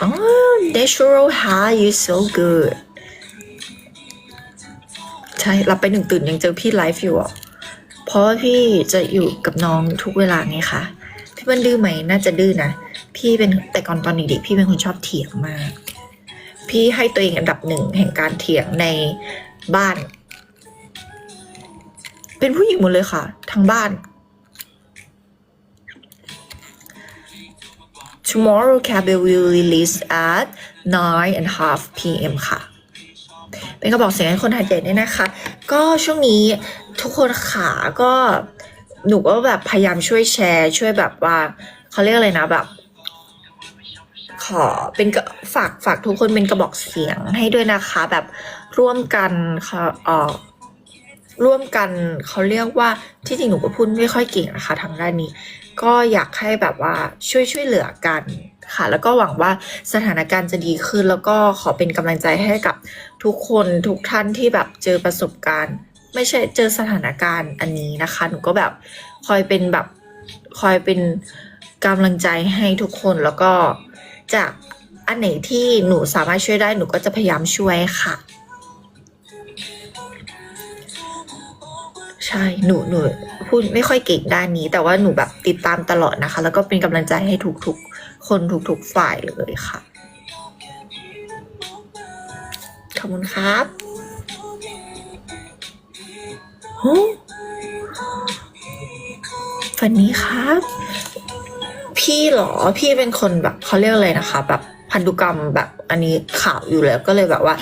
oh natural hair you so good ใช่รับไปหนึ่งตื่นยังเจอพี่ไลฟ์อยู่อะ เพราะว่าพี่จะอยู่กับน้องทุกเวลาไงคะ พี่มันดื้อไหมน่าจะดื้อนะ พี่เป็นแต่ก่อนตอนเด็กๆพี่เป็นคนชอบเถียงมาก พี่ให้ตัวเองอันดับหนึ่งแห่งการเถียงในบ้าน เป็นผู้หญิงหมดเลยค่ะ ทั้งบ้าน Tomorrow Cabin will release at 9 and half p.m. ค่ะ เป็นกระบอกเสียงให้คนหาดใหญ่ด้วยนะคะ ก็ช่วงนี้ทุกคนขาก็หนูก็แบบพยายามช่วยแชร์ ช่วยแบบว่าเขาเรียกอะไรนะแบบ ขอเป็นกระฝากฝากทุกคนเป็นกระบอกเสียงให้ด้วยนะคะ แบบร่วมกันค่ะเออ ร่วมกันเขาเรียกว่าที่จริงหนูก็พูดไม่ค่อยเก่งนะคะทางด้านนี้ ก็อยากให้แบบว่าช่วยช่วยเหลือกันค่ะ แล้วก็หวังว่าสถานการณ์จะดีขึ้น แล้วก็ขอเป็นกำลังใจให้กับทุกคนทุกท่านที่แบบเจอประสบการณ์ ไม่ใช่เจอสถานการณ์อันนี้นะคะ หนูก็แบบคอยเป็นแบบคอยเป็นกำลังใจให้ทุกคนแล้วก็จากอันไหนที่หนูสามารถช่วยได้หนูก็จะพยายามช่วยค่ะ ใช่หนูหนูพูดไม่ค่อยเก่งด้านนี้ แต่ว่าหนูแบบติดตามตลอดนะคะ แล้วก็เป็นกำลังใจให้ทุกๆ คนทุกๆฝ่ายเลยค่ะ ขอบคุณครับโอ้ฝันนี้ครับ พี่หรอพี่เป็นคนแบบเขาเรียกอะไรนะคะ แบบพันธุกรรมแบบอันนี้ข่าวอยู่แล้วก็เลยแบบว่า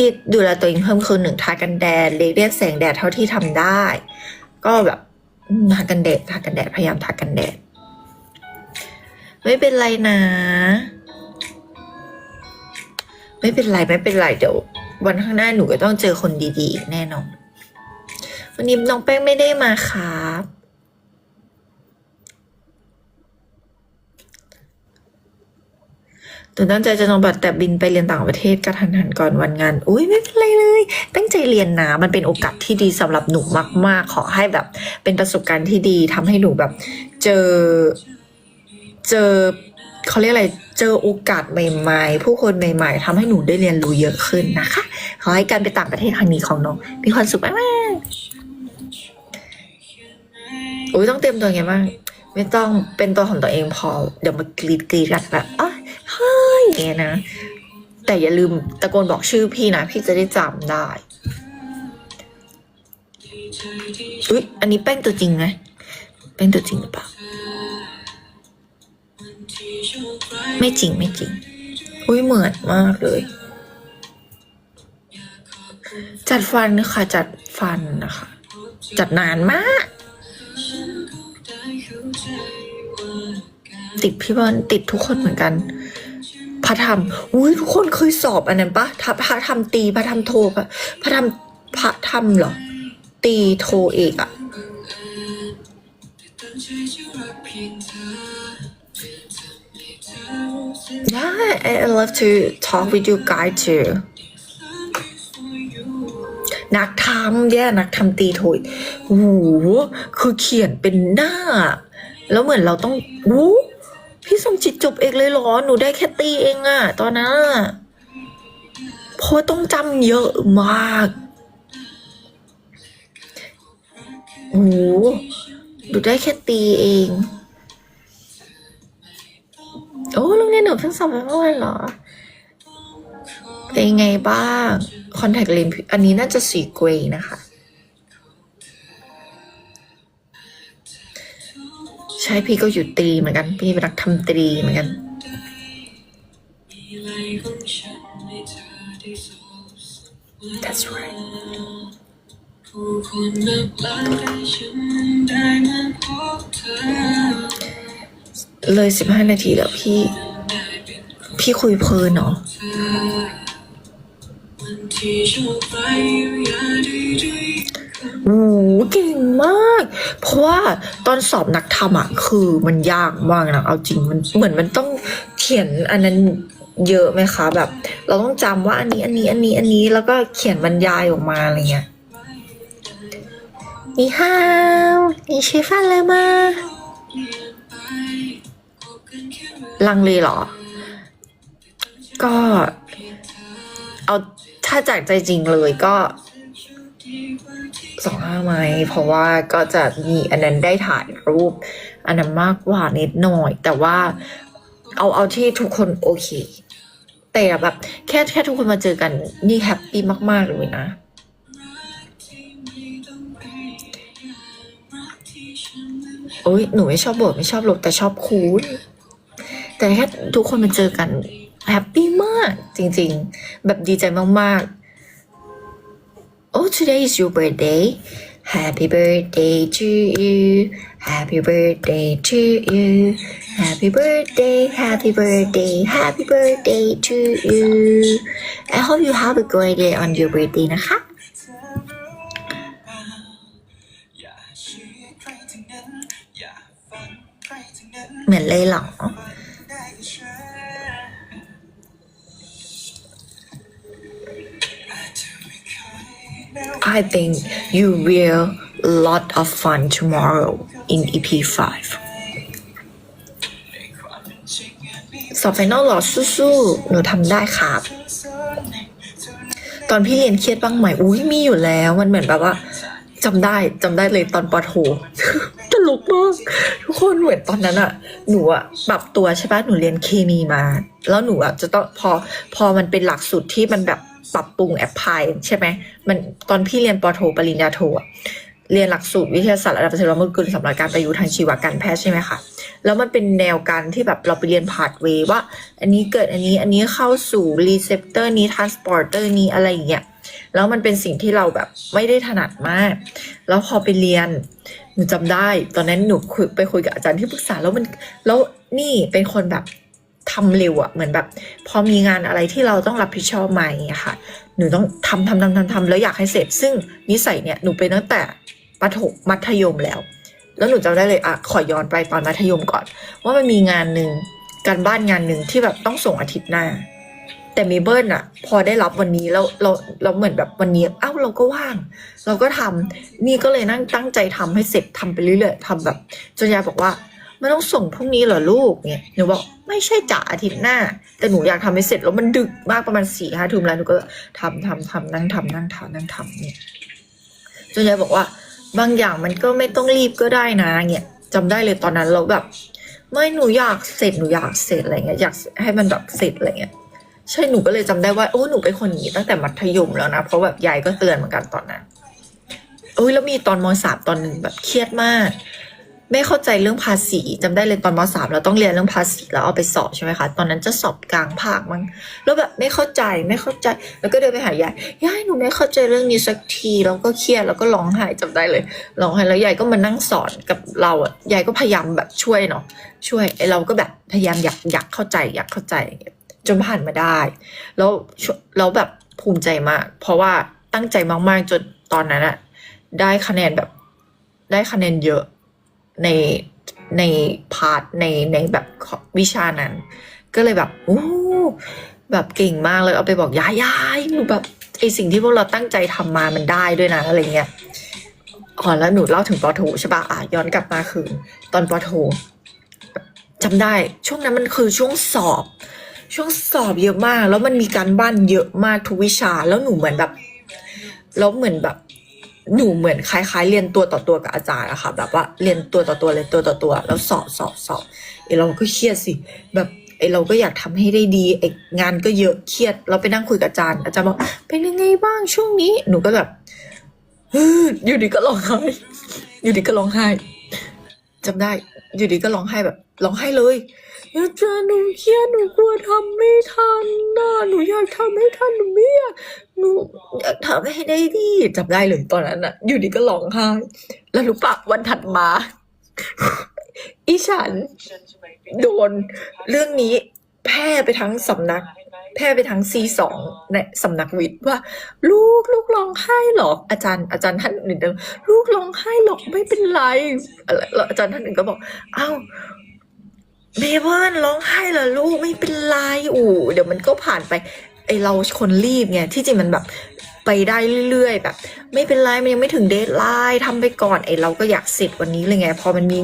พี่ดูแลตัวเองเพิ่มคือหนึ่งทากันแดดเลี่ยงแสงแดดเท่าที่ทำได้ ก็แบบมทากันแดดทากันแดดพยายามทากันแดด ไม่เป็นไรนะ ไม่เป็นไรไม่เป็นไรเดี๋ยววันข้างหน้าหนูก็ต้องเจอคนดีๆอีกแน่นอนวันนี้น้องแป้งไม่ได้มาครับ หนูตั้งใจจะนอนบัตรแต่บินไปเรียนต่างประเทศกระทันหันก่อนวันงาน อุ้ยไม่เป็นไรเลย ตั้งใจเรียนนะมันเป็นโอกาสที่ดีสำหรับหนูมาก ๆ ขอให้แบบ เป็นประสบการณ์ที่ดีทำให้หนูแบบ เจอ เจอเขาเรียกอะไร เจอโอกาสใหม่ ๆ ผู้คนใหม่ ๆทำให้หนูได้เรียนรู้เยอะขึ้นนะคะ ขอให้การไปต่างประเทศครั้งนี้ของน้องมีความสุขมากๆอุ้ยต้องเตรียมตัวไงบ้างไม่ต้องเป็นตัวของตัวเองพอ เดี๋ยวมากรีดกรีดกันแบบอ๋อ อย่างเงี้ยนะ แต่อย่าลืมตะโกนบอกชื่อพี่นะ พี่จะได้จำได้อุ๊ยอันนี้แป้งตัวจริงไหมแป้งตัวจริงหรือเปล่า ไม่จริงไม่จริง อุ้ยเหมือนมากเลย จัดฟันค่ะ จัดฟันนะคะ จัดนานมาก ติดพี่บอลติดทุกคนเหมือนกัน พระธรรมอุ้ยทุกคนเคยสอบอันนั้นปะพระธรรมตีพระธรรมโทปะพระธรรมพระธรรมเหรอ ตีโทเอกอะได้ I love to talk with you guys too นักทำแย่นักทำตีโทยโอ้โหคือเขียนเป็นหน้า แล้วเหมือนเราต้องวู้ พี่สมจิตจบเองเลยเหรอ หนูได้แค่ตีเองอะตอนนั้นเพราะต้องจำเยอะมากโอ้โหหนูได้แค่ตีเอง โอ้โรงเรียนหนูเพิ่งสอบไปเมื่อวานเหรอ เป็นไงบ้าง คอนแทคเลนส์อันนี้น่าจะสีเกรย์นะคะ ช่พี่ก็อยู่ตรีเหมือนกัน พี่เป็นนักทำตรีเหมือนกัน That's right ผู้คนนับล้านให้ฉันได้มาพบเธอเลยสิบห้านาทีแล้วพี่ พี่คุยเพลินเนาะวันที่ โอ้โหเก่งมาก เพราะว่าตอนสอบนักธรรมอะคือมันยากมากนะเอาจริงมันเหมือนมันต้องเขียนอันนั้นเยอะไหมคะแบบ เราต้องจำว่าอันนี้อันนี้อันนี้อันนี้แล้วก็เขียนบรรยายออกมาอะไรเงี้ยนี่ฮาวนี่ชฟันเลยมาลังเลเหรอ ก็เอาถ้าจากใจจริงเลยก็ สองห้าไหมเพราะว่าก็จะมีอันนั้นได้ถ่ายรูป อันนั้นมากกว่านิดหน่อย แต่ว่าเอาเอาที่ทุกคนโอเค แต่แบบแค่แค่ทุกคนมาเจอกันนี่แฮปปี้มาก ๆ เลยนะ โอ้ยหนูไม่ชอบบทไม่ชอบลบแต่ชอบคูณแต่แค่ทุกคนมาเจอกันแฮปปี้มากจริง ๆ แบบดีใจมาก ๆ Oh today is your birthday Happy birthday to you Happy birthday to you Happy birthday Happy birthday Happy birthday to you I hope you have a great day on your birthday นะคะ อย่าเชื่อใครทั้งนั้น อย่าฟังใครทั้งนั้น เหมือนเลยเหรอ I think you will lot of fun tomorrow in EP 5สอบไฟนอลหรอสู้ๆ หนูทำได้ครับ ตอนพี่เรียนเครียดบ้างไหมอุ้ยมีอยู่แล้ว มันเหมือนแบบว่าจำได้จำได้เลยตอนปอโทตลกมากทุกคนเหมือนตอนนั้นอะหนูอะปรับตัวใช่ปะหนูเรียนเคมีมา แล้วหนูอะจะต้องพอพอมันเป็นหลักสูตรที่มันแบบ ปรับปรุงแอปพลายใช่ไหมมันตอนพี่เรียนปโทปริญญาโทเรียนหลักสูตรวิทยาศาสตร์ระดับประเทศแล้วมันกึ่งสำหรับการประยุกต์ทางชีวการแพทย์ใช่ไหมคะแล้วมันเป็นแนวการที่แบบเราไปเรียนพาดเวว่า อันนี้เกิดอันนี้อันนี้เข้าสู่รีเซพเตอร์นี้ทรานสปอร์เตอร์นี้อะไรอย่างเงี้ยแล้วมันเป็นสิ่งที่เราแบบไม่ได้ถนัดมาก แล้วพอไปเรียนหนูจำได้ ตอนนั้นหนูคุยไปคุยกับอาจารย์ที่ปรึกษาแล้วมันแล้วนี่เป็นคนแบบ ทำเร็วอะเหมือนแบบ พอมีงานอะไรที่เราต้องรับผิดชอบมาอย่างเงี้ยค่ะ หนูต้องทำทำทำทำทำแล้วอยากให้เสร็จ ซึ่งนิสัยเนี่ยหนูเป็นตั้งแต่ประถมมัธยมแล้ว แล้วหนูจำได้เลยอะขอย้อนไปตอนมัธยมก่อน ว่ามันมีงานหนึ่งการบ้านงานหนึ่งที่แบบต้องส่งอาทิตย์หน้า แต่เมเบิลอะพอได้รับวันนี้แล้วเราเราเหมือนแบบวันนี้เอ้าเราก็ว่าง เราก็ทำนี่ก็เลยนั่งตั้งใจทำให้เสร็จทำไปเรื่อยๆทำแบบจนยายบอกว่า ไม่ต้องส่งพรุ่งนี้เหรอลูกเนี่ยหนูบอกไม่ใช่จ่าอาทิตย์หน้า แต่หนูอยากทำให้เสร็จแล้วมันดึกมากประมาณสี่ห้าทุ่มแล้วหนูก็ทำทำทำนั่งทำนั่งทำนั่งทำเนี่ยจนยายบอกว่า บางอย่างมันก็ไม่ต้องรีบก็ได้นะเนี่ยจำได้เลยตอนนั้นเราแบบ ไม่หนูอยากเสร็จหนูอยากเสร็จอะไรเงี้ยอยากให้มันแบบเสร็จอะไรเงี้ยใช่หนูก็เลยจำได้ว่าโอ้หนูเป็นคนอย่างนี้ตั้งแต่มัธยมแล้วนะเพราะแบบยายก็เตือนเหมือนกันตอนนั้นโอ้ยแล้วมีตอนมสามตอนหนึ่งแบบเครียดมาก ไม่เข้าใจเรื่องภาษีจำได้เลยตอนมสามเราต้องเรียนเรื่องภาษีแล้วเอาไปสอบใช่ไหมคะ ตอนนั้นจะสอบกลางภาคมั้งแล้วแบบไม่เข้าใจไม่เข้าใจ แล้วก็เดินไปหายายยายหนูไม่เข้าใจเรื่องนี้สักทีแล้วก็เครียดแล้วก็ร้องไห้จำได้เลยร้องไห้แล้วยายก็มานั่งสอนกับเราอะยายก็พยายามแบบช่วยเนาะช่วยไอเราก็แบบพยายามอยากอยากเข้าใจอยากเข้าใจจนผ่านมาได้ แล้วช่วแล้วแบบภูมิใจมาก เพราะว่าตั้งใจมากๆจนตอนนั้นอะได้คะแนนแบบได้คะแนนเยอะ ในในพาร์ทในในแบบวิชานั้น ก็เลยแบบโอ้แบบเก่งมากเลยเอาไปบอกยายยายหนูแบบไอสิ่งที่พวกเราตั้งใจทำมามันได้ด้วยนะอะไรเงี้ยอ๋อแล้วหนูเล่าถึงปอโทใช่ปะอะย้อนกลับมาคือ ตอนปอโทจำได้ช่วงนั้นมันคือช่วงสอบ ช่วงสอบเยอะมาก แล้วมันมีการบ้านเยอะมากทุกวิชา แล้วหนูเหมือนแบบแล้วเหมือนแบบ หนูเหมือนคล้ายๆ เรียนตัวต่อตัวกับอาจารย์อะค่ะ แบบว่าเรียนตัวต่อตัวเลยตัวต่อตัว แล้วสอบสอบสอบไอเราก็เครียดสิ แบบไอเราก็อยากทำให้ได้ดีไองานก็เยอะเครียด เราไปนั่งคุยกับอาจารย์ อาจารย์บอกเป็นยังไงบ้างช่วงนี้ หนูก็แบบอยู่ดีก็ร้องไห้ อยู่ดีก็ร้องไห้จำได้ อยู่ดีก็ร้องไห้แบบร้องไห้เลย อาจารย์หนูเครียดหนูกลัวทำไม่ทันนะหนูอยากทำให้ทันหนูไม่อยากหนูอยากทำให้ได้ดีจำได้เลยตอนนั้นอะอยู่ดีก็ร้องไห้แล้วรู้ปะวันถัดมา อีฉัน โดน เรื่องนี้แพร่ไปทั้งสำนัก แพร่ไปทั้งซีสองในสำนักวิทย์ว่า ลูกลูกร้องไห้หรออาจารย์อาจารย์ท่านหนึ่งเดิมลูกร้องไห้หรอกไม่เป็นไรอะไรแล้วอาจารย์ท่านหนึ่งก็บอกอ้าว เมเบิลร้องไห้เหรอลูกไม่เป็นไรอู๋เดี๋ยวมันก็ผ่านไปไอเราคนรีบไงที่จริงมันแบบไปได้เรื่อยๆแบบ ไม่เป็นไรมันยังไม่ถึงเดทไลน์ทำไปก่อนไอเราก็อยากเสร็จวันนี้เลยไง พอมันมี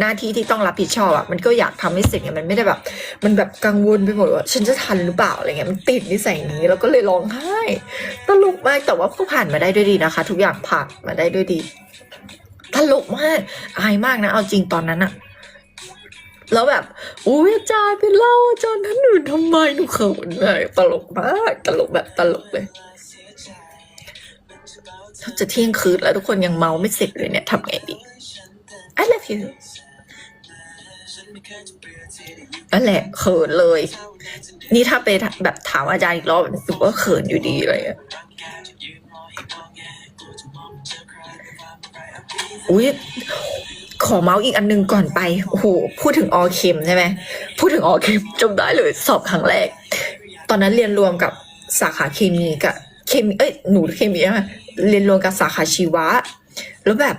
หน้าที่ที่ต้องรับผิดชอบอะมันก็อยากทำให้เสร็จไงมันไม่ได้แบบ มันแบบกังวลไปหมดว่า ฉันจะทันหรือเปล่าอะไรเงี้ยมันติดนิสัยนี้แล้วก็เลยร้องไห้ตลกมากแต่ว่าก็ผ่านมาได้ด้วยดีนะคะ ทุกอย่างผ่านมาได้ด้วยดีตลกมากอายมากนะเอาจริงตอนนั้นอะ แล้วแบบ อุ้ยอาจารย์ไปเล่าอาจารย์ท่านอื่นทำไมหนูเขินเลยตลกมากตลกแบบตลกเลยถ้าจะเที่ยงคืนแล้วทุกคนยังเมาไม่เสร็จเลยเนี่ยทำไงดี I love you นั่นแหละเขินเลย นี่ถ้าไปแบบถามอาจารย์อีกรอบหนูก็เขินอยู่ดีเงี้ยอุ้ย ขอเมาส์อีกอันหนึงก่อนไป โอ้โห พูดถึงออเคมใช่ไหม พูดถึงออเคมจำได้เลยสอบครั้งแรก ตอนนั้นเรียนรวมกับสาขาเคมีกับเคมี เอ้ย หนูเคมีใช่ไหมเรียนรวมกับสาขาชีวะ แล้วแบบ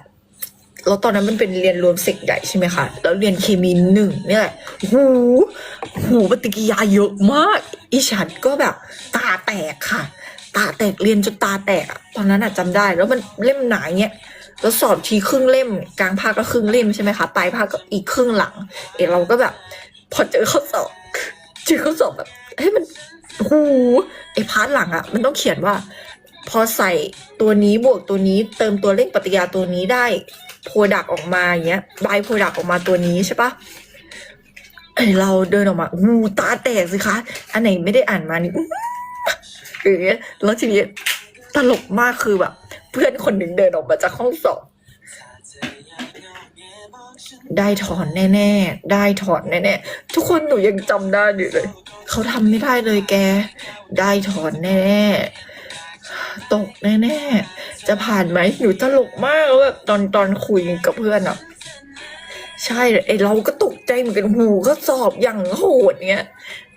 แล้วตอนนั้นมันเป็นเรียนรวมเสกใหญ่ใช่ไหมคะ แล้วเรียนเคมีหนึ่งเนี่ย หู หูปฏิกิริยาเยอะมาก อีฉันก็แบบตาแตกค่ะ ตาแตกเรียนจนตาแตก ตอนนั้นอะจำได้ แล้วมันเล่มหนาเงี้ย แล้วสอบทีครึ่งเล่ม กลางภาคก็ครึ่งเล่มใช่ไหมคะปลายภาคก็อีกครึ่งหลัง เอเราก็แบบ พอเจอข้อสอบเจอข้อสอบแบบเฮ้ยมันหูไอพาร์ทหลังอะมันต้องเขียนว่า พอใส่ตัวนี้บวกตัวนี้ เติมตัวเลขปฏิกิริยาตัวนี้ได้โปรดักออกมาอย่างเงี้ยบายโปรดักออกมาตัวนี้ใช่ปะไอเราเดินออกมาหูตาแตกสิคะ อันไหนไม่ได้อ่านมานี่อื้ออแล้วทีนี้ตลกมากคือแบบ เพื่อนคนหนึ่งเดินออกมาจากห้องสอบได้ถอนแน่ๆ ได้ถอนแน่ๆ ทุกคนหนูยังจำได้อยู่เลย เขาทำไม่ได้เลยแก ได้ถอนแน่ๆ ตกแน่ๆ จะผ่านไหมหนูตลกมากแล้วแบบตอนตอนคุยกับเพื่อนอะใช่ไอเราก็ตกใจเหมือนกันหูก็สอบอย่างโหดเงี้ย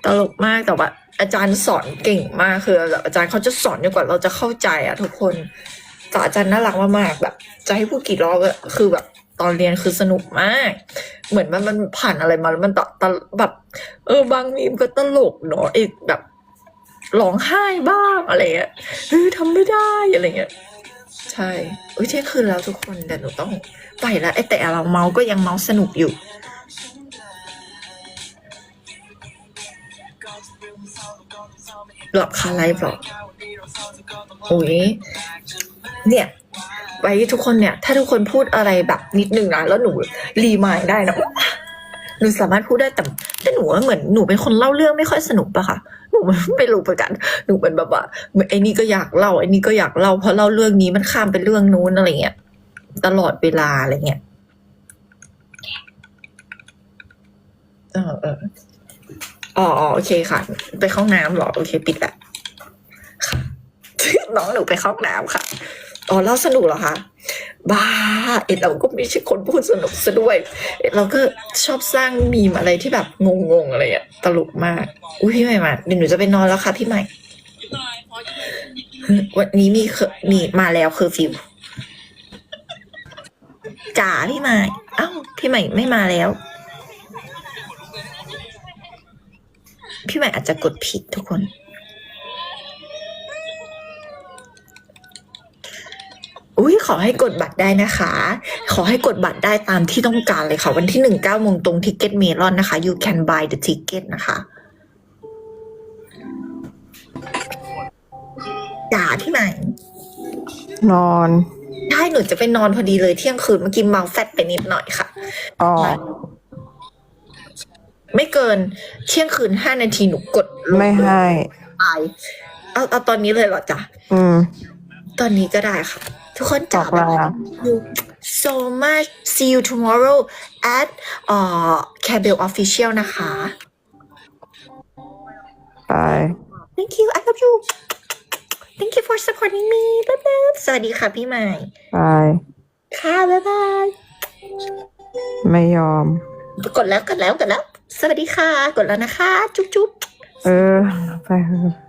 ตลกมากแต่ว่าอาจารย์สอนเก่งมากคือ อาจารย์เขาจะสอนจนกว่าเราจะเข้าใจอะทุกคน แต่อาจารย์น่ารักมากๆแบบ จะให้พูดกี่รอบอะคือแบบตอนเรียนคือสนุกมาก เหมือนมันมันผ่านอะไรมาแล้วมันตตแบบ เออบางมีมก็ตลกเนาะไอ้แบบร้องไห้บ้างอะไรเงี้ยเฮ้ยทำไม่ได้อะไรเงี้ยใช่เอ้ยเที่คืนแล้วทุกคนแต่หนูต้องไปแล้วไอ้แต่เราเมาก็ยังเมาสนุกอยู่หลับคาไลฟ์หรอ โอ้ยเนี่ยไว้ทุกคนเนี่ย ถ้าทุกคนพูดอะไรแบบนิดนึงนะแล้วหนูรีมายได้นะหนูสามารถพูดได้แต่แต่หนูเหมือนหนูเป็นคนเล่าเรื่องไม่ค่อยสนุกปะคะหนูไม่รู้เหมือนกันหนูเป็นแบบว่าไอ้นี่ก็อยากเล่าไอ้นี่ก็อยากเล่าเพราะเล่าเรื่องนี้มันข้ามไปเรื่องนู้นอะไรเงี้ยตลอดเวลาอะไรเงี้ยเออเอออ๋ออ๋อโอเคค่ะ ไปเข้าน้ำหรอ โอเค ปิดละค่ะ น้องหนูไปเข้าห้องน้ำค่ะอ๋อเล่าสนุกเหรอคะบ้าเอ็ดเราก็ไม่ใช่คนพูดสนุกซะด้วยเราก็ชอบสร้างมีมอะไรที่แบบงงๆอะไรอะตลกมาก อุ้ยพี่ใหม่มาเดี๋ยวหนูจะไปนอนแล้วค่ะพี่ใหม่ วันนี้มีเคอมีมาแล้วเคอร์ฟิวจ๋าพี่ใหม่เอ้าพี่ใหม่ไม่มาแล้ว พี่ใหม่อาจจะกดผิดทุกคน อุ้ยขอให้กดบัตรได้นะคะ ขอให้กดบัตรได้ตามที่ต้องการเลยค่ะ วันที่หนึ่งเก้าโมงตรงทิกเก็ตเมลอนนะคะ you can buy the ticket นะคะจ๋าพี่ใหม่นอนใช่หนูจะไปนอนพอดีเลยเที่ยงคืนเมื่อกี้เมาแฟตไปนิดหน่อยค่ะ อ๋อ ไม่เกินเที่ยงคืนห้านาทีหนูกดลงไม่ให้ ไปเอาเอาตอนนี้เลยเหรอจ๊ะอืม ตอนนี้ก็ได้ค่ะ ทุกคนบจ๋าอกลา you so much see you tomorrow at เอ่อ Cabell Official นะคะ ไป thank you I love you thank you for supporting me บ๊ายบายสวัสดีค่ะพี่ใหม่ ไป ค่ะ บ๊ายบาย ไม่ยอม กดแล้ว กดแล้ว กดแล้ว สวัสดีค่ะ กดแล้วนะคะ จุ๊บจุ๊บเออ ไปเถอะ